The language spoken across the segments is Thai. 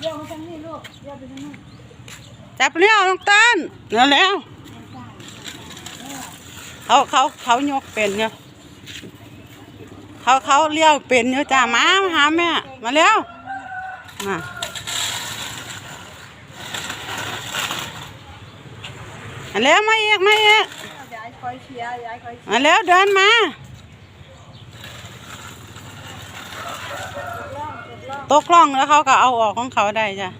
เดี๋ยวมาทางนี้ลูกเดี๋ยวไปทางนู้นจับเลี้ยวน้องเต้นเร็วแล้วเขาเขาเขายกเป็นเนี่ยเขาเขาเลี้ยวเป็นอยู่จ้ามามาหาแม่มาเร็วมาแล้วมาอีกมาเอยเชียร์มาแล้วเดินมา ล่องเก็บล่อง ตกล่องแล้วเขาก็เอาออกของเขาได้จ้ะ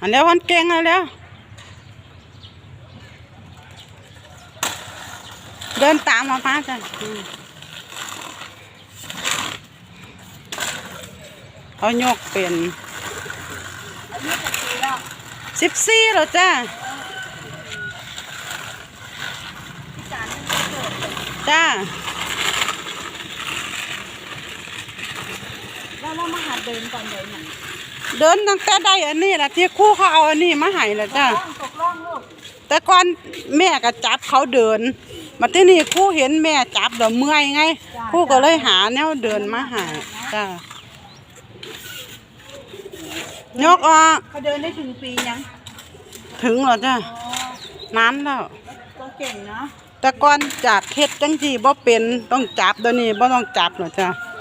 อันแล้วันเก่งแล้วแล้ว เดินตามมาป้าจ้ะเขาโยกเป็นอายุจะปีแล้วสิบสี่แล้วจ้ะพี่จานนี่เกิดเลยจ้า แล้ว เรามาหัดเดินก่อนเลยหนังเดินตั้งแต่ได้อันนี้แหละที่ครู่เขาเอาอันนี้มาให้แล้วจ้ะล่องตกล่องลูกแต่ก่อนแม่ก็จับเขาเดิน มาที่นี่ครู่เห็นแม่จับแล้วเมื่อยไงครู่ก็เลยหาแนวเดินมาใหาจ้ายกออกเขาเดินได้ถึงปียังถึงแล้วจ้ะอ๋อนั้นแล้วก็เก่งเนาะแต่ก่อนจับเฮ็ดจังจีบ่เป็นต้องจับเดี๋ยวนี้บ่ต้องจับหรอกจ้ะอ๋อ